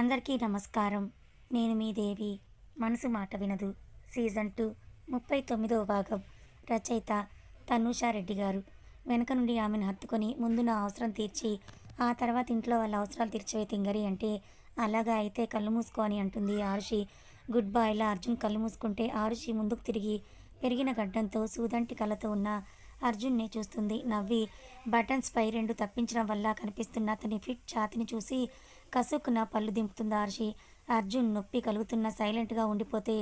అందరికీ నమస్కారం. నేను మీ దేవి. మనసు మాట వినదు. సీజన్ టూ ముప్పై తొమ్మిదవ భాగం. రచయిత తనూషా రెడ్డి గారు. వెనక నుండి ఆమెను హత్తుకొని ముందు నా అవసరం తీర్చి ఆ తర్వాత ఇంట్లో వాళ్ళ అవసరాలు తీర్చవే తింగరి అంటే అలాగా అయితే కళ్ళు మూసుకో అని అంటుంది ఆరుషి. గుడ్ బాయ్లా అర్జున్ కళ్ళు మూసుకుంటే ఆరుషి ముందుకు తిరిగి పెరిగిన గడ్డంతో సూదంటి కళ్ళతో ఉన్న అర్జున్నే చూస్తుంది. నవ్వి బటన్స్ పై రెండు తప్పించడం వల్ల కనిపిస్తున్న అతని ఫిట్ ఛాతిని చూసి కసుక్కున పళ్ళు దింపుతుంది ఆరుషి. అర్జున్ నొప్పి కలుగుతున్న సైలెంట్గా ఉండిపోతే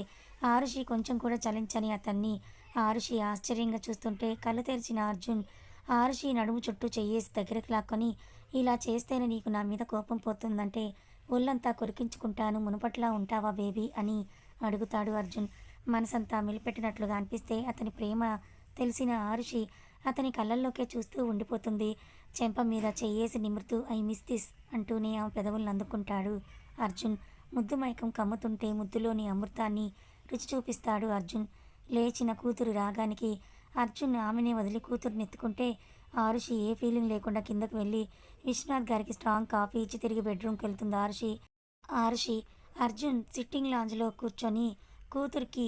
ఆరుషి కొంచెం కూడా చలించని అతన్ని. ఆరుషి ఆశ్చర్యంగా చూస్తుంటే కళ్ళు తెరిచిన అర్జున్ ఆరుషి నడుము చుట్టూ చెయ్యేసి దగ్గరకు లాక్కొని ఇలా చేస్తేనే నీకు నా మీద కోపం పోతుందంటే ఒళ్ళంతా కొరికించుకుంటాను మునుపట్లా ఉంటావా బేబీ? అని అడుగుతాడు అర్జున్. మనసంతా మిలిపెట్టినట్లుగా అనిపిస్తే అతని ప్రేమ తెలిసిన ఆరుషి అతని కళ్ళల్లోకే చూస్తూ ఉండిపోతుంది. చెంప మీద చెయ్యేసి నిమురుతూ ఐ మిస్ దిస్ అంటూనే ఆమె పెదవులను అందుకుంటాడు అర్జున్. ముద్దు మైకం కమ్ముతుంటే ముద్దులోని అమృతాన్ని రుచి చూపిస్తాడు అర్జున్. లేచిన కూతురు రాగానికి అర్జున్ ఆమెనే వదిలి కూతురుని ఎత్తుకుంటే ఆరుషి ఏ ఫీలింగ్ లేకుండా కిందకు వెళ్ళి విశ్వనాథ్ గారికి స్ట్రాంగ్ కాఫీ ఇచ్చి తిరిగి బెడ్రూమ్కి వెళ్తుంది ఆరుషి ఆరుషి అర్జున్ సిట్టింగ్ లాంజ్లో కూర్చొని కూతురికి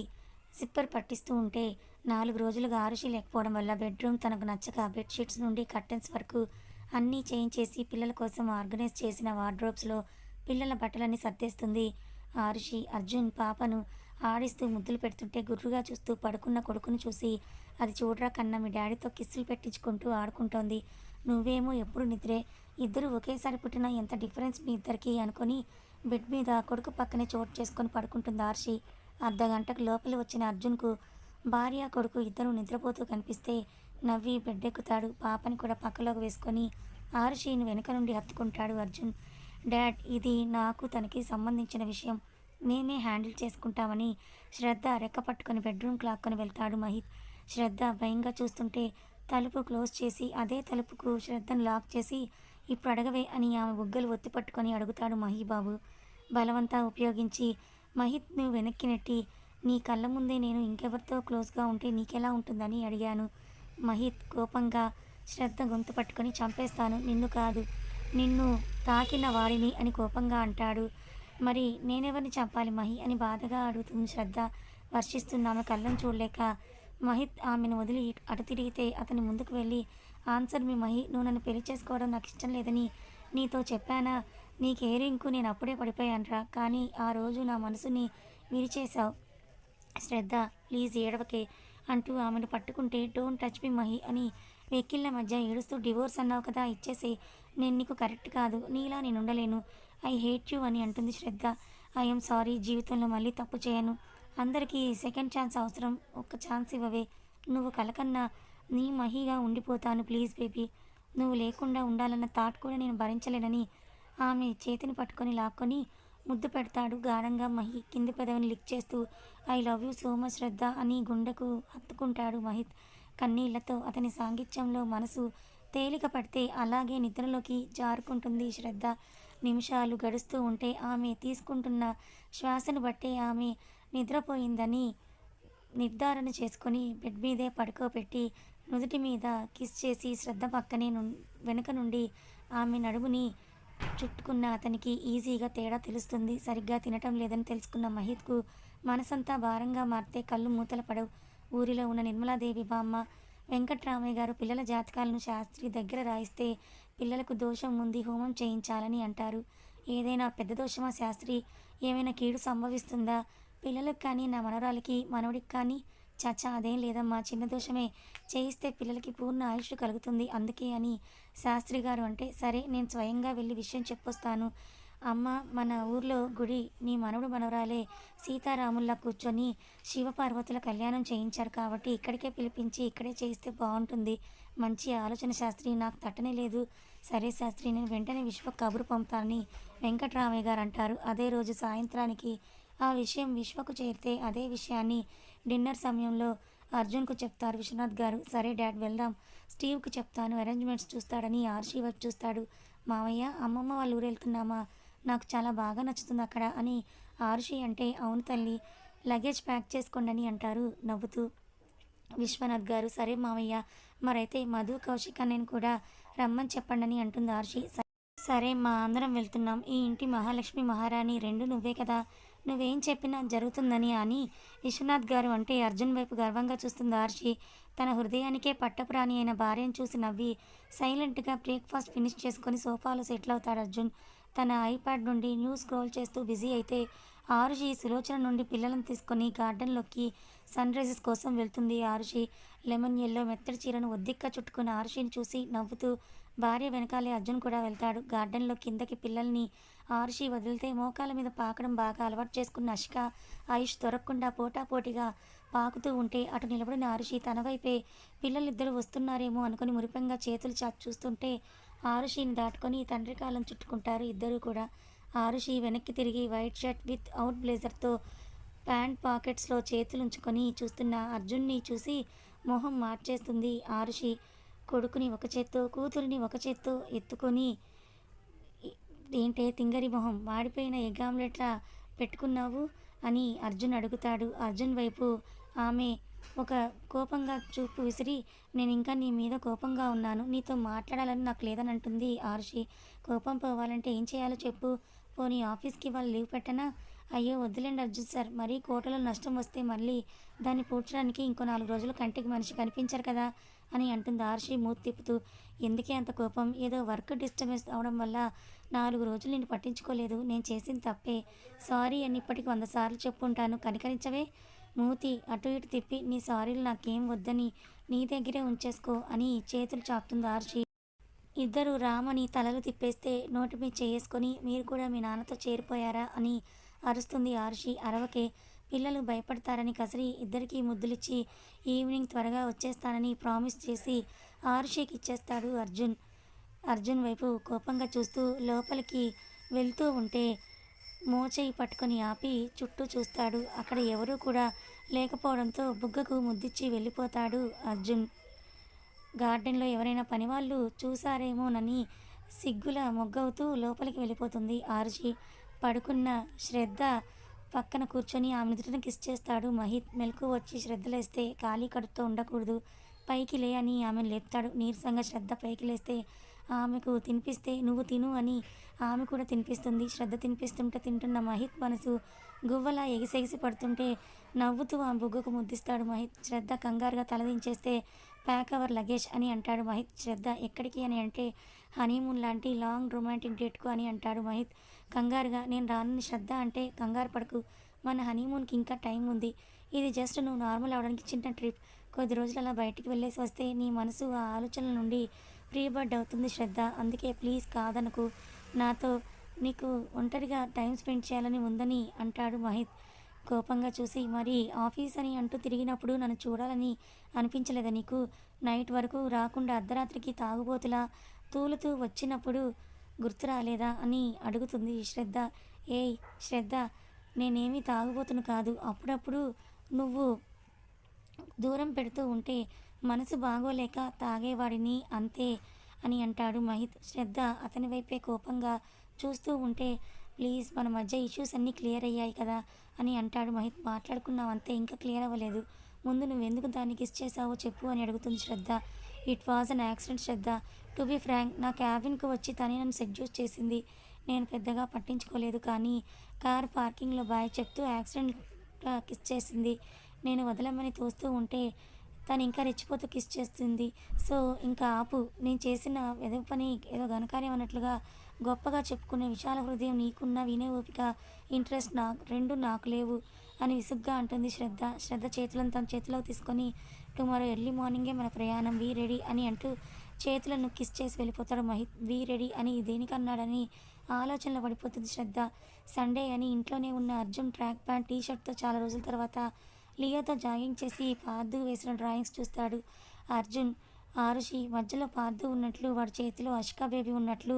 సిప్పర్ పట్టిస్తూ ఉంటే నాలుగు రోజులుగా ఆరుషి లేకపోవడం వల్ల బెడ్రూమ్ తనకు నచ్చక బెడ్షీట్స్ నుండి కర్టెన్స్ వరకు అన్నీ చేయించేసి పిల్లల కోసం ఆర్గనైజ్ చేసిన వార్డ్రోబ్స్లో పిల్లల బట్టలన్నీ సర్దేస్తుంది. ఆరుషి అర్జున్ పాపను ఆడిస్తూ ముద్దులు పెడుతుంటే గుర్రుగా చూస్తూ పడుకున్న కొడుకును చూసి అది చూడరా కన్నా మీ డాడీతో కిస్సులు పెట్టించుకుంటూ ఆడుకుంటోంది. నువ్వేమో ఎప్పుడు నిద్రే. ఇద్దరు ఒకేసారి పుట్టిన ఎంత డిఫరెన్స్ మీ ఇద్దరికి అనుకొని బెడ్ మీద కొడుకు పక్కనే చోటు చేసుకొని పడుకుంటుంది ఆర్షి. అర్ధ గంటకు లోపలి వచ్చిన అర్జున్కు భార్య కొడుకు ఇద్దరు నిద్రపోతూ కనిపిస్తే నవ్వి బెడ్డెక్కుతాడు. పాపని కూడా పక్కలోకి వేసుకొని ఆరుషిని వెనుక నుండి హత్తుకుంటాడు అర్జున్. డాడ్ ఇది నాకు తనకి సంబంధించిన విషయం. మేమే హ్యాండిల్ చేసుకుంటామని శ్రద్ధ రెక్క పట్టుకొని బెడ్రూమ్ లాక్కొని వెళ్తాడు మహిత్ శ్రద్ధ భయంగా చూస్తుంటే తలుపు క్లోజ్ చేసి అదే తలుపుకు శ్రద్ధను లాక్ చేసి ఇప్పుడు అడగవే అని ఆమె బుగ్గలు ఒత్తి పట్టుకొని అడుగుతాడు మహిబాబు బలవంతా ఉపయోగించి మహిత్ను వెనక్కి నెట్టి నీ కళ్ళ ముందే నేను ఇంకెవరితో క్లోజ్గా ఉంటే నీకెలా ఉంటుందని అడిగాను. మహిత్ కోపంగా శ్రద్ధ గొంతు పట్టుకొని చంపేస్తాను నిన్ను కాదు. నిన్ను తాకిన వాడిని అని కోపంగా అంటాడు. మరి నేనెవరిని చంపాలి మహి అని బాధగా అడుగుతుంది శ్రద్ధ. వర్షిస్తున్న ఆమె కళ్ళను చూడలేక మహిత్ ఆమెను వదిలి అటు తిరిగితే అతని ముందుకు వెళ్ళి ఆన్సర్ మీ మహి నువ్వు నన్ను పెళ్ళి చేసుకోవడం నాకు ఇష్టం లేదని నీతో చెప్పానా? నీ కేరింగ్కు నేను అప్పుడే పడిపోయానురా. కానీ ఆ రోజు నా మనసుని విరిచేశావు. శ్రద్ధ ప్లీజ్ ఏడవకే అంటూ ఆమెను పట్టుకుంటే డోంట్ టచ్ మీ మహి అని వెకిళ్ళ మధ్య ఏడుస్తూ డివోర్స్ అన్నావు కదా ఇచ్చేసి నేను నీకు కరెక్ట్ కాదు నీలా నేను ఉండలేను ఐ హేట్ యూ అని అంటుంది శ్రద్ధ. ఐఎమ్ సారీ జీవితంలో మళ్ళీ తప్పు చేయను. అందరికీ సెకండ్ ఛాన్స్ అవసరం ఒక్క ఛాన్స్ ఇవ్వవే. నువ్వు కలకన్నా నీ మహిగా ఉండిపోతాను ప్లీజ్ బేబీ. నువ్వు లేకుండా ఉండాలన్న థాట్ కూడా నేను భరించలేనని ఆమె చేతిని పట్టుకొని లాక్కొని ముద్దు పెడతాడు. గాఢంగా మహి కింది పెదవిని లిక్ చేస్తూ I love you so much Shraddha అని గుండెకు హత్తుకుంటాడు మహిత్. కన్నీళ్ళతో అతని సాంగిత్యంలో మనసు తేలిక పడితే అలాగే నిద్రలోకి జారుకుంటుంది శ్రద్ధ. నిమిషాలు గడుస్తూ ఉంటే ఆమె తీసుకుంటున్న శ్వాసను బట్టే ఆమె నిద్రపోయిందని నిర్ధారణ చేసుకొని బెడ్ మీదే పడుకోబెట్టి నుదుటి మీద కిస్ చేసి శ్రద్ధ పక్కనే ను వెనుక నుండి ఆమె నడుముని చుట్టుకున్న అతనికి ఈజీగా తేడా తెలుస్తుంది. సరిగ్గా తినటం లేదని తెలుసుకున్న మహిత్కు మనసంతా భారంగా మారితే కళ్ళు మూతల పడవు. ఊరిలో ఉన్న నిర్మలాదేవి బామ్మ వెంకట్రామయ్య గారు పిల్లల జాతకాలను శాస్త్రి దగ్గర రాయిస్తే పిల్లలకు దోషం ఉంది హోమం చేయించాలని అంటారు. ఏదైనా పెద్ద దోషమా శాస్త్రి? ఏమైనా కీడు సంభవిస్తుందా? పిల్లలకు కానీ నా మనవరాలకి మనవడికి కానీ చచ్చా అదేం లేదమ్మా చిన్న దోషమే? చేయిస్తే పిల్లలకి పూర్ణ ఆయుష్ కలుగుతుంది. అందుకే అని శాస్త్రి గారు అంటే సరే నేను స్వయంగా వెళ్ళి విషయం చెప్పొస్తాను. అమ్మ మన ఊర్లో గుడి నీ మనవడు మనవరాలే సీతారాముల్లా కూర్చొని శివపార్వతుల కళ్యాణం చేయించారు కాబట్టి ఇక్కడికే పిలిపించి ఇక్కడే చేయిస్తే బాగుంటుంది. మంచి ఆలోచన శాస్త్రి నాకు తట్టనే లేదు. సరే శాస్త్రి నేను వెంటనే విశ్వ కబురు పంపుతానని వెంకట్రామయ్య గారు అంటారు. అదే రోజు సాయంత్రానికి ఆ విషయం విశ్వకు చేరితే అదే విషయాన్ని డిన్నర్ సమయంలో అర్జున్కు చెప్తారు విశ్వనాథ్ గారు. సరే డాడ్ వెళ్దాం. స్టీవ్కి చెప్తాను. అరేంజ్మెంట్స్ చూస్తాడని ఆర్షి వచ్చి చూస్తాడు. మావయ్య అమ్మమ్మ వాళ్ళ ఊరు వెళ్తున్నామా నాకు చాలా బాగా నచ్చుతుంది అక్కడ అని ఆర్షి అంటే అవును తల్లి లగేజ్ ప్యాక్ చేసుకోండి అని అంటారు నవ్వుతూ విశ్వనాథ్ గారు. సరే మావయ్య మరైతే మధు కౌశిక్ నేను కూడా రమ్మని చెప్పండి అని అంటుంది ఆర్షి. సరే మా అందరం వెళ్తున్నాం. ఈ ఇంటి మహాలక్ష్మి మహారాణి రెండు నువ్వే కదా? నువ్వేం చెప్పినా జరుగుతుందని అని విశ్వనాథ్ గారు అంటే అర్జున్ వైపు గర్వంగా చూస్తుంది ఆర్షి. తన హృదయానికే పట్టపురాణి అయిన భార్యను చూసి నవ్వి సైలెంట్గా బ్రేక్ఫాస్ట్ ఫినిష్ చేసుకొని సోఫాలో సెటిల్ అవుతాడు అర్జున్. తన ఐప్యాడ్ నుండి న్యూస్ స్క్రోల్ చేస్తూ బిజీ అయితే ఆరుషి సులోచన నుండి పిల్లలను తీసుకొని గార్డెన్లోకి సన్ రైజెస్ కోసం వెళ్తుంది. ఆరుషి లెమన్ ఎల్లో మెత్తడి చీరను ఒద్దిక్క చుట్టుకున్న ఆరుషిని చూసి నవ్వుతూ భార్య వెనకాలే అర్జున్ కూడా వెళ్తాడు. గార్డెన్లో కిందకి పిల్లల్ని ఆర్షి వదిలితే మోకాల మీద పాకడం బాగా అలవాటు చేసుకున్న అష్క ఆయుష్ దొరకకుండా పోటాపోటీగా పాకుతూ ఉంటే అటు నిలబడిన ఆరుషి తన వైపే పిల్లలిద్దరూ వస్తున్నారేమో అనుకుని మురిపంగా చేతులు చాచి చూస్తుంటే ఆరుషిని దాటుకొని తండ్రి కాలం చుట్టుకుంటారు ఇద్దరూ కూడా. ఆరుషి వెనక్కి తిరిగి వైట్ షర్ట్ విత్ అవుట్ బ్లేజర్తో ప్యాంట్ పాకెట్స్లో చేతులుంచుకొని చూస్తున్న అర్జున్ని చూసి మొహం మార్చేస్తుంది ఆరుషి. కొడుకుని ఒక చేత్తో కూతురిని ఒక చేత్తో ఎత్తుకొని ఏంటే తింగరి మొహం? వాడిపోయిన ఎగ్ ఆమ్లెట్లా పెట్టుకున్నావు? అని అర్జున్ అడుగుతాడు. అర్జున్ వైపు ఆమె ఒక కోపంగా చూపు విసిరి నేను ఇంకా నీ మీద కోపంగా ఉన్నాను. నీతో మాట్లాడాలని నాకు లేదని అంటుంది ఆర్షి. కోపం పోవాలంటే ఏం చేయాలో చెప్పు. పోనీ ఆఫీస్కి వాళ్ళు లీవ్ పెట్టనా? అయ్యో వద్దులేండి అర్జున్ సార్. మరీ కోటలో నష్టం వస్తే మళ్ళీ దాన్ని పూడ్చడానికి ఇంకో నాలుగు రోజులు కంటికి మనిషి కనిపించరు కదా. అని అంటుంది ఆర్షి మూతి తిప్పుతూ. ఎందుకే అంత కోపం? ఏదో వర్క్ డిస్టర్బెన్స్ అవడం వల్ల నాలుగు రోజులు నేను పట్టించుకోలేదు. నేను చేసింది తప్పే. సారీ అని ఇప్పటికి వంద సార్లు చెప్పుంటాను. కనికరించవే? మూతి అటు ఇటు తిప్పి నీ సారీలు నాకేం వద్దని నీ దగ్గరే ఉంచేసుకో అని చేతులు చాపుతుంది ఆర్షి. ఇద్దరు రామని తలలు తిప్పేస్తే నోటి మీద చేసుకొని మీరు కూడా మీ నాన్నతో చేరిపోయారా అని అరుస్తుంది ఆర్షి అరవకే. పిల్లలు భయపడతారని కసిరి ఇద్దరికీ ముద్దులిచ్చి ఈవినింగ్ త్వరగా వచ్చేస్తానని ప్రామిస్ చేసి ఆర్షికి ఇచ్చేస్తాడు అర్జున్. అర్జున్ వైపు కోపంగా చూస్తూ లోపలికి వెళ్తూ ఉంటే మోచేయి పట్టుకొని ఆపి చుట్టూ చూస్తాడు. అక్కడ ఎవరూ కూడా లేకపోవడంతో బుగ్గకు ముద్దిచ్చి వెళ్ళిపోతాడు అర్జున్. గార్డెన్లో ఎవరైనా పనివాళ్ళు చూసారేమోనని సిగ్గుల మొగ్గవుతూ లోపలికి వెళ్ళిపోతుంది ఆరుషి. పడుకున్న శ్రద్ధ పక్కన కూర్చొని ఆమె నుదుటిన కిస్ చేస్తాడు. మహిత్ మెలకు వచ్చి శ్రద్ధలేస్తే ఖాళీ కడుపుతో ఉండకూడదు. పైకి లే అని ఆమెను లేపుతాడు. నీరసంగా శ్రద్ధ పైకి లేస్తే ఆమెకు తినిపిస్తే నువ్వు తిను అని ఆమె కూడా తినిపిస్తుంది. శ్రద్ధ తినిపిస్తుంటే తింటున్న మహిత్ మనసు గువ్వలా ఎగిసెగిసి పడుతుంటే నవ్వుతూ ఆ బుగ్గకు ముద్దిస్తాడు మహిత్. శ్రద్ధ కంగారుగా తలదించేస్తే ప్యాక్ అవర్ లగేజ్ అని అంటాడు మహిత్. శ్రద్ధ ఎక్కడికి అని అంటే హనీమూన్ లాంటి లాంగ్ రొమాంటిక్ డేట్కు అని అంటాడు మహిత్. కంగారుగా నేను రానని శ్రద్ధ అంటే కంగారు పడకు. మన హనీమూన్కి ఇంకా టైం ఉంది. ఇది జస్ట్ నువ్వు నార్మల్ అవడానికి చిన్న ట్రిప్. కొద్ది రోజులు అలా బయటికి వెళ్ళేసి వస్తే నీ మనసు ఆ ఆలోచనల నుండి ఫ్రీ అవుతుంది శ్రద్ధ. అందుకే ప్లీజ్ కాదనకు. నాతో నీకు ఒంటరిగా టైం స్పెండ్ చేయాలని ఉందని అంటాడు మహిత్. కోపంగా చూసి మరి ఆఫీస్ అని అంటూ తిరిగినప్పుడు నన్ను చూడాలని అనిపించలేదా నీకు? నైట్ వరకు రాకుండా అర్ధరాత్రికి తాగుబోతులా తూలుతూ వచ్చినప్పుడు గుర్తు రాలేదా అని అడుగుతుంది శ్రద్ధ. ఏయ్ శ్రద్ధ నేనేమి తాగుబోతును కాదు. అప్పుడప్పుడు నువ్వు దూరం పెడుతూ ఉంటే మనసు బాగోలేక తాగేవాడిని అంతే అని అంటాడు మహిత్. శ్రద్ధ అతని వైపే కోపంగా చూస్తూ ఉంటే ప్లీజ్ మన మధ్య ఇష్యూస్ అన్నీ క్లియర్ అయ్యాయి కదా అని అంటాడు మహిత్. మాట్లాడుకున్నావు అంతే ఇంకా క్లియర్ అవ్వలేదు. ముందు నువ్వు ఎందుకు దాన్ని చెప్పు అని అడుగుతుంది Shraddha. It was an accident Shraddha. To be frank నా క్యాబిన్కు వచ్చి తనే నన్ను సెడ్యూస్ చేసింది. నేను పెద్దగా పట్టించుకోలేదు కానీ కార్ పార్కింగ్లో బాయ్ చెప్తూ యాక్సిడెంట్ కిస్ చేసింది. నేను వదలమని తోస్తూ ఉంటే తను ఇంకా రెచ్చిపోతూ కిస్ చేస్తుంది. సో ఇంకా ఆపు నేను చేసిన ఏదో పని ఏదో ఘనకార్యం అన్నట్లుగా గొప్పగా చెప్పుకునే విశాల హృదయం నీకున్న వినే ఓపిక ఇంట్రెస్ట్ నా రెండు నాకు లేవు అని విసుగ్గా అంటుంది శ్రద్ధ. శ్రద్ధ చేతులను తన చేతిలో తీసుకొని టుమారో ఎర్లీ మార్నింగే మన ప్రయాణం వీ రెడీ అని అంటూ చేతులను కిస్ చేసి వెళ్ళిపోతాడు మహిత్. వీ రెడీ అని దేనికన్నాడని ఆలోచనలో పడిపోతుంది శ్రద్ధ. సండే అని ఇంట్లోనే ఉన్న అర్జున్ ట్రాక్ ప్యాంట్ టీ షర్ట్తో చాలా రోజుల తర్వాత లియోతో జాగింగ్ చేసి పార్దు వేసిన డ్రాయింగ్స్ చూస్తాడు. అర్జున్ ఆరుషి మధ్యలో పార్దు ఉన్నట్లు వాడి చేతిలో అష్కా బేబీ ఉన్నట్లు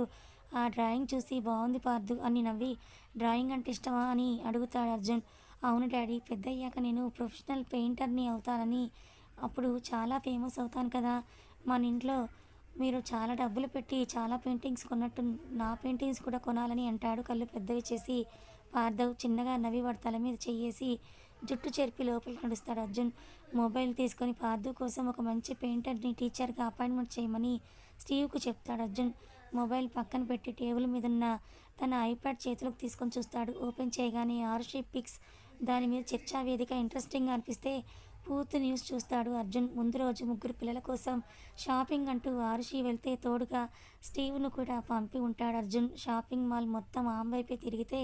ఆ డ్రాయింగ్ చూసి బాగుంది పార్దు అని నవ్వి డ్రాయింగ్ అంటే ఇష్టమా అని అడుగుతాడు అర్జున్. అవును డాడీ పెద్ద అయ్యాక నేను ప్రొఫెషనల్ పెయింటర్ని అవుతానని అప్పుడు చాలా ఫేమస్ అవుతాను కదా. మన ఇంట్లో మీరు చాలా డబ్బులు పెట్టి చాలా పెయింటింగ్స్ కొన్నట్టు నా పెయింటింగ్స్ కూడా కొనాలని అంటాడు కళ్ళు పెద్దవి చేసి. పార్థవ్ చిన్నగా నవ్వి వాడి తల మీద చెయ్యేసి జుట్టు చెరిపి లోపలికి నడుస్తాడు అర్జున్. మొబైల్ తీసుకొని పార్థు కోసం ఒక మంచి పెయింటర్ని టీచర్గా అపాయింట్మెంట్ చేయమని స్టీవ్కు చెప్తాడు అర్జున్. మొబైల్ పక్కన పెట్టి టేబుల్ మీద ఉన్న తన ఐప్యాడ్ చేతిలోకి తీసుకొని చూస్తాడు. ఓపెన్ చేయగానే ఆరుషి పిక్స్ దాని మీద చర్చా వేదిక ఇంట్రెస్టింగ్గా అనిపిస్తే పూర్తి న్యూస్ చూస్తాడు అర్జున్. ముందు రోజు ముగ్గురు పిల్లల కోసం షాపింగ్ అంటూ ఆరుషి వెళ్తే తోడుగా స్టీవ్ను కూడా పంపి ఉంటాడు అర్జున్. షాపింగ్ మాల్ మొత్తం ఆమె వైపే తిరిగితే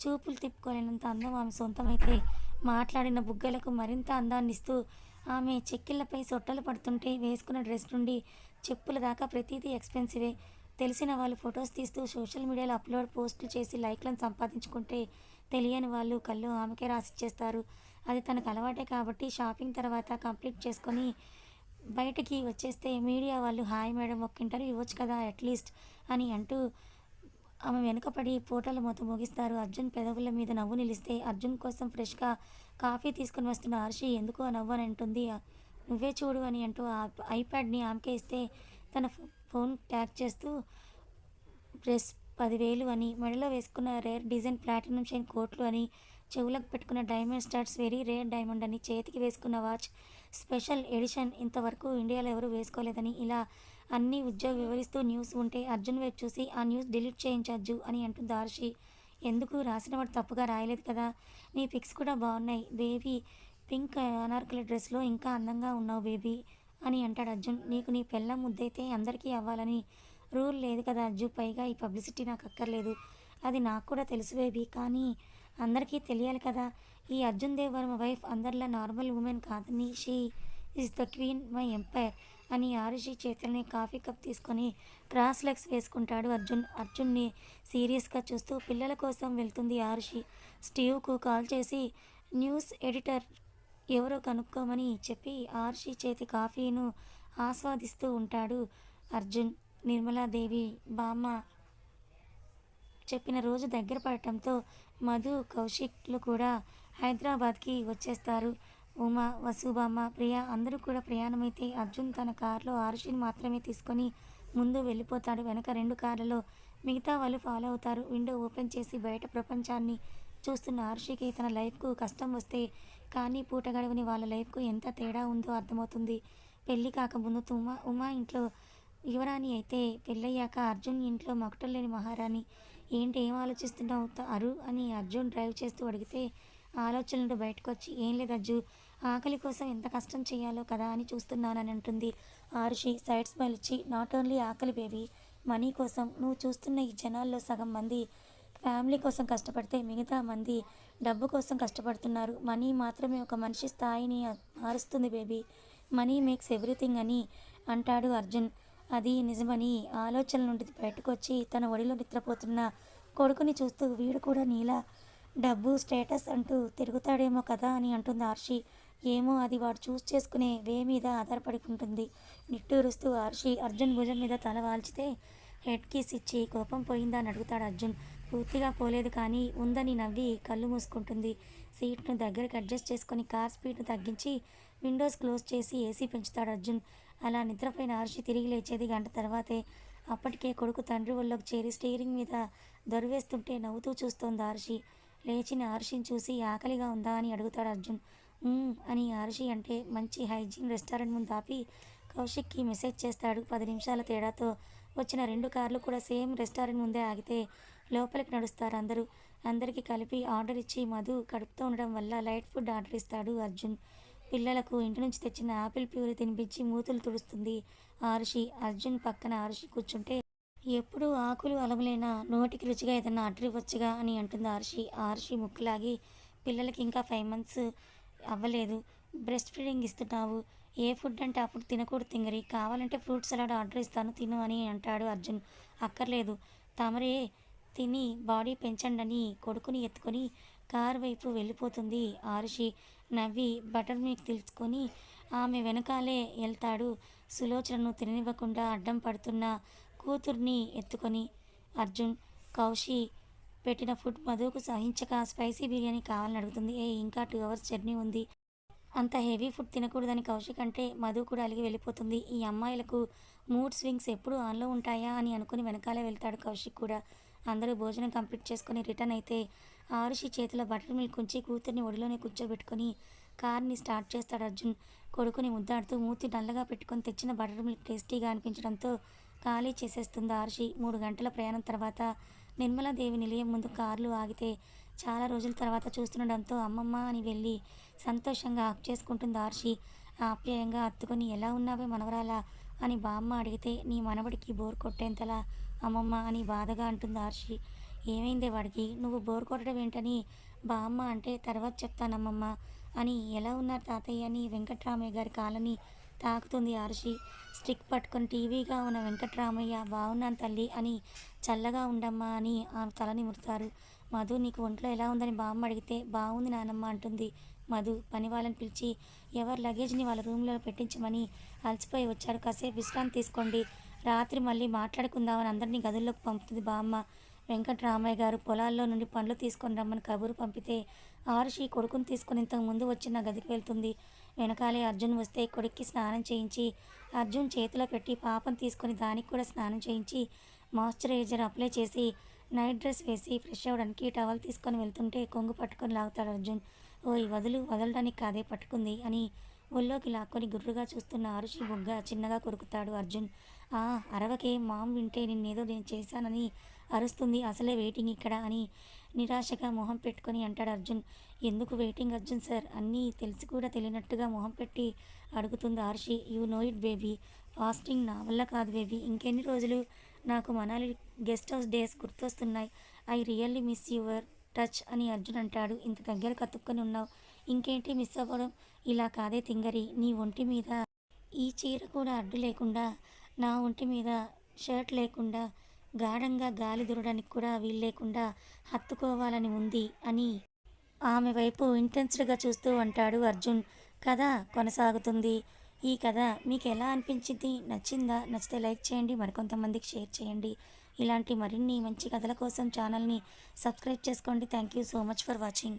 చూపులు తిప్పుకోలేనంత అందం ఆమె సొంతమైతే. మాట్లాడిన బుగ్గలకు మరింత అందాన్ని ఇస్తూ ఆమె చెక్కిళ్ళపై సొట్టలు పడుతుంటే వేసుకున్న డ్రెస్ నుండి చెప్పుల దాకా ప్రతిదీ ఎక్స్పెన్సివే. తెలిసిన వాళ్ళు ఫొటోస్ తీస్తూ సోషల్ మీడియాలో అప్లోడ్ పోస్టులు చేసి లైక్లను సంపాదించుకుంటే తెలియని వాళ్ళు కళ్ళు ఆమెకే రాసిచ్చేస్తారు. అది తనకు అలవాటే కాబట్టి షాపింగ్ తర్వాత కంప్లీట్ చేసుకొని బయటికి వచ్చేస్తే మీడియా వాళ్ళు హాయ్ మేడం ఒక్క ఇంటర్వ్యూ ఇవ్వచ్చు కదా అట్లీస్ట్ అని అంటూ ఆమె వెనుకపడి ఫోటోలు మొత్తం ముగిస్తారు. అర్జున్ పెదవుల మీద నవ్వు నిలిస్తే అర్జున్ కోసం ఫ్రెష్గా కాఫీ తీసుకుని వస్తున్న హర్షి ఎందుకు ఆ నవ్వు అని అంటుంది. నువ్వే చూడు అని అంటూ ఆ ఐప్యాడ్ని ఆమెకే ఇస్తే తన ఫోన్ ట్యాగ్ చేస్తూ డ్రెస్ పదివేలు అని మెడలో వేసుకున్న రేర్ డిజైన్ ప్లాటినం చైన్ కోట్లు అని చెవులకు పెట్టుకున్న diamond studs very rare diamond అని చేతికి వేసుకున్న వాచ్ స్పెషల్ ఎడిషన్ ఇంతవరకు ఇండియాలో ఎవరు వేసుకోలేదని ఇలా అన్ని ఉద్యోగ వివరిస్తూ న్యూస్ ఉంటే అర్జున్ వైపు చూసి ఆ న్యూస్ డిలీట్ చేయించచ్చు అని అంటుంది దార్షి ఎందుకు రాసిన వాడు తప్పుగా రాయలేదు కదా? నీ పిక్స్ కూడా బాగున్నాయి. బేబీ పింక్ అనార్కలి డ్రెస్లో ఇంకా అందంగా ఉన్నావు బేబీ అని అంటాడు అర్జున్. నీకు నీ పెళ్ళం ముద్దైతే అందరికీ అవ్వాలని రూల్ లేదు కదా అర్జున్ పైగా ఈ పబ్లిసిటీ నాకు అక్కర్లేదు. అది నాకు కూడా తెలుసు బేబీ. కానీ అందరికీ తెలియాలి కదా ఈ అర్జున్ దేవ్ వర్మ వైఫ్ అందరిలా నార్మల్ ఉమెన్ కాదని she is the queen my empire అని ఆరుషి చేతులని కాఫీ కప్ తీసుకొని క్రాస్ లెగ్స్ వేసుకుంటాడు అర్జున్. అర్జున్ని సీరియస్గా చూస్తూ పిల్లల కోసం వెళ్తుంది ఆరుషి. స్టీవ్కు కాల్ చేసి న్యూస్ ఎడిటర్ ఎవరో కనుక్కోమని చెప్పి ఆర్షి చేతి కాఫీను ఆస్వాదిస్తూ ఉంటాడు అర్జున్. నిర్మలాదేవి బామ్మ చెప్పిన రోజు దగ్గర పడటంతో మధు కౌశిక్లు కూడా హైదరాబాద్కి వచ్చేస్తారు. ఉమా వసుబామ్మ ప్రియ అందరూ కూడా ప్రయాణమైతే అర్జున్ తన కారులో ఆరుషిని మాత్రమే తీసుకొని ముందు వెళ్ళిపోతాడు. వెనక రెండు కార్లలో మిగతా వాళ్ళు ఫాలో అవుతారు. విండో ఓపెన్ చేసి బయట ప్రపంచాన్ని చూస్తున్న ఆర్షికి తన లైఫ్కు కష్టం వస్తే కానీ పూట గడవని వాళ్ళ లైఫ్కు ఎంత తేడా ఉందో అర్థమవుతుంది. పెళ్ళి కాకముందు ఉమా ఉమా ఇంట్లో యువరాణి అయితే పెళ్ళయ్యాక అర్జున్ ఇంట్లో మగటం లేని మహారాణి ఏంటి ఏం ఆలోచిస్తున్నావు అరు అని అర్జున్ డ్రైవ్ చేస్తూ అడిగితే ఆలోచన నుండి బయటకు వచ్చి ఏం లేదు అజ్జు ఆకలి కోసం ఎంత కష్టం చేయాలో కదా అని చూస్తున్నానని అంటుంది ఆరుషి. సైడ్ స్మైల్ ఇచ్చి నాట్ ఓన్లీ ఆకలి బేబీ మనీ కోసం. నువ్వు చూస్తున్న ఈ జనాల్లో సగం మంది ఫ్యామిలీ కోసం కష్టపడితే మిగతా మంది డబ్బు కోసం కష్టపడుతున్నారు. మనీ మాత్రమే ఒక మనిషి స్థాయిని మారుస్తుంది బేబీ. మనీ మేక్స్ ఎవ్రీథింగ్ అని అంటాడు అర్జున్. అది నిజమని ఆలోచన నుండి బయటకు వచ్చి తన ఒడిలో నిద్రపోతున్న కొడుకుని చూస్తూ వీడు కూడా నీలా డబ్బు స్టేటస్ అంటూ తిరుగుతాడేమో కదా అని అంటుంది ఆర్షి. ఏమో అది వాడు చూస్ చేసుకునే వే మీద ఆధారపడి ఉంటుంది నిట్టూరుస్తూ ఆర్షి అర్జున్ భుజం మీద తల వాల్చితే హెడ్ కీస్ ఇచ్చి కోపం పోయిందా అని అడుగుతాడు అర్జున్. పూర్తిగా పోలేదు కానీ ఉందని నవ్వి కళ్ళు మూసుకుంటుంది. సీట్ను దగ్గరికి అడ్జస్ట్ చేసుకొని కార్ స్పీడ్ను తగ్గించి విండోస్ క్లోజ్ చేసి ఏసీ పెంచుతాడు అర్జున్. అలా నిద్రపోయిన ఆర్షి తిరిగి లేచేది గంట తర్వాతే. అప్పటికే కొడుకు తండ్రి ఒళ్ళోకి చేరి స్టీరింగ్ మీద దొరివేస్తుంటే నవ్వుతూ చూస్తోంది ఆర్షి లేచిన ఆర్షిని చూసి ఆకలిగా ఉందా అని అడుగుతాడు అర్జున్. అని ఆర్షి అంటే మంచి హైజీన్ రెస్టారెంట్ ముందు ఆపి కౌశిక్కి మెసేజ్ చేస్తాడు. పది నిమిషాల తేడాతో వచ్చిన రెండు కార్లు కూడా సేమ్ రెస్టారెంట్ ముందే ఆగితే లోపలికి నడుస్తారు అందరూ. అందరికీ కలిపి ఆర్డర్ ఇచ్చి మధు కడుపుతో ఉండడం వల్ల లైట్ ఫుడ్ ఆర్డర్ ఇస్తాడు అర్జున్. పిల్లలకు ఇంటి నుంచి తెచ్చిన ఆపిల్ ప్యూరి తినిపించి మూతులు తుడుస్తుంది ఆరుషి. అర్జున్ పక్కన ఆరుషి కూర్చుంటే ఎప్పుడు ఆకులు అలమలేనా నోటికి రుచిగా ఏదన్నా అడ్రి వచ్చుగా అని అంటుంది ఆర్షి. ఆర్షి ముక్కులాగి పిల్లలకి ఇంకా ఫైవ్ మంత్స్ అవ్వలేదు. బ్రెస్ట్ ఫీడింగ్ ఇస్తున్నావు. ఏ ఫుడ్ అంటే అప్పుడు తినకూడదు తింగరి. కావాలంటే ఫ్రూట్ సలాడ్ ఆర్డర్ ఇస్తాను తిను అని అంటాడు అర్జున్. అక్కర్లేదు. తమరే తిని బాడీ పెంచండని కొడుకుని ఎత్తుకొని కార్ వైపు వెళ్ళిపోతుంది ఆరుషి. నవ్వి బటర్ మిల్క్ తీసుకొని ఆమె వెనకాలే వెళ్తాడు సులోచనను తిననివ్వకుండా అడ్డం పడుతున్న కూతుర్ని ఎత్తుకొని అర్జున్ కౌశి పెట్టిన ఫుడ్ మధుకు సహించక స్పైసీ బిర్యానీ కావాలని అడుగుతుంది. ఏ ఇంకా టూ అవర్స్ జర్నీ ఉంది. అంత హెవీ ఫుడ్ తినకూడదని కౌశిక్ అంటే మధు కూడా అలిగి వెళ్ళిపోతుంది. ఈ అమ్మాయిలకు మూడ్ స్వింగ్స్ ఎప్పుడు ఆన్లో ఉంటాయా అని అనుకుని వెనకాలే వెళ్తాడు కౌశిక్ కూడా. అందరూ భోజనం కంప్లీట్ చేసుకుని రిటర్న్ అయితే ఆరుషి చేతిలో బటర్ మిల్క్ ఉంచి కూతుర్ని ఒడిలోనే కూర్చోబెట్టుకొని కార్ని స్టార్ట్ చేస్తాడు అర్జున్. కొడుకుని ముద్దాడుతూ మూతి నల్లగా పెట్టుకొని తెచ్చిన బటర్ మిల్క్ టేస్టీగా అనిపించడంతో ఖాళీ చేసేస్తుంది ఆర్షి. మూడు గంటల ప్రయాణం తర్వాత నిర్మలాదేవి నిలయం ముందు కార్లు ఆగితే చాలా రోజుల తర్వాత చూస్తుండడంతో అమ్మమ్మ అని వెళ్ళి సంతోషంగా హక్ చేసుకుంటుంది ఆర్షి. ఆప్యాయంగా అత్తుకొని ఎలా ఉన్నావే మనవరాలా? అని బామ్మ అడిగితే నీ మనవడికి బోర్ కొట్టేంతలా అమ్మమ్మ అని బాధగా అంటుంది ఆర్షి. ఏమైందే వాడికి? నువ్వు బోర్ కొట్టడం ఏంటని? బామ్మ అంటే తర్వాత చెప్తానమ్మమ్మ అని ఎలా ఉన్నారు తాతయ్య అని వెంకట్రామయ్య గారి కాలని తాకుతుంది ఆర్షి. స్టిక్ పట్టుకొని టీవీగా ఉన్న వెంకట్రామయ్య బాగున్నాను తల్లి అని చల్లగా ఉండమ్మా అని ఆమె తల నిమురుతారు మధు నీకు ఒంట్లో ఎలా ఉందని బామ్మ అడిగితే బాగుంది నానమ్మ అంటుంది మధు. పని వాళ్ళని పిలిచి ఎవరి లగేజ్ని వాళ్ళ రూమ్లో పెట్టించమని అలసిపోయి వచ్చారు. కాసేపు విశ్రాంతి తీసుకోండి రాత్రి మళ్ళీ మాట్లాడుకుందామని అందరినీ గదుల్లోకి పంపుతుంది బామ్మ. వెంకటరామయ్య గారు పొలాల్లో నుండి పండ్లు తీసుకొని రమ్మని కబురు పంపితే ఆరుషి కొడుకుని తీసుకొని ఇంతకు ముందు వచ్చిన గదికి వెళ్తుంది. వెనకాలే అర్జున్ వస్తే కొడుక్కి స్నానం చేయించి అర్జున్ చేతిలో పెట్టి పాపను తీసుకొని దానికి కూడా స్నానం చేయించి మాయిశ్చరైజర్ అప్లై చేసి నైట్ డ్రెస్ వేసి ఫ్రెష్ అవ్వడానికి టవల్ తీసుకొని వెళ్తుంటే కొంగు పట్టుకొని లాగుతాడు అర్జున్. ఓయ్ వదులు వదలడానికి కాదే పట్టుకుంది అని ఒళ్ళోకి లాక్కొని గుర్రుగా చూస్తున్న ఆరుషి బుగ్గ చిన్నగా కొరుకుతాడు అర్జున్. ఆ అరవకే మామ్ వింటే నిన్నేదో నేను చేశానని అరుస్తుంది. అసలే వెయిటింగ్ ఇక్కడ అని నిరాశగా మొహం పెట్టుకొని అంటాడు అర్జున్. ఎందుకు వెయిటింగ్ అర్జున్ సార్? అన్నీ తెలిసి కూడా తెలియనట్టుగా మొహం పెట్టి అడుగుతుంది Arshi. You know it baby. Fasting నా వల్ల కాదు బేబీ. ఇంకెన్ని రోజులు? నాకు Manali guest house days గుర్తొస్తున్నాయి. I really miss your touch అని అర్జున్ అంటాడు. ఇంత దగ్గర కతుక్కొని ఉన్నావు. ఇంకేంటి మిస్ అవ్వడం? ఇలా కాదే తింగరి. నీ ఒంటి మీద ఈ చీర కూడా అడ్డు లేకుండా నా ఒంటి మీద షర్ట్ లేకుండా గాఢంగా గాలి దూరడానికి కూడా వీలు లేకుండా హత్తుకోవాలని ఉంది అని ఆమె వైపు ఇంటెన్స్డ్గా చూస్తూ అంటాడు అర్జున్. కథ కొనసాగుతుంది. ఈ కథ మీకు ఎలా అనిపించింది? నచ్చిందా? నచ్చితే లైక్ చేయండి. మరికొంతమందికి షేర్ చేయండి. ఇలాంటి మరిన్ని మంచి కథల కోసం ఛానల్ని సబ్స్క్రైబ్ చేసుకోండి. Thank you so much for watching.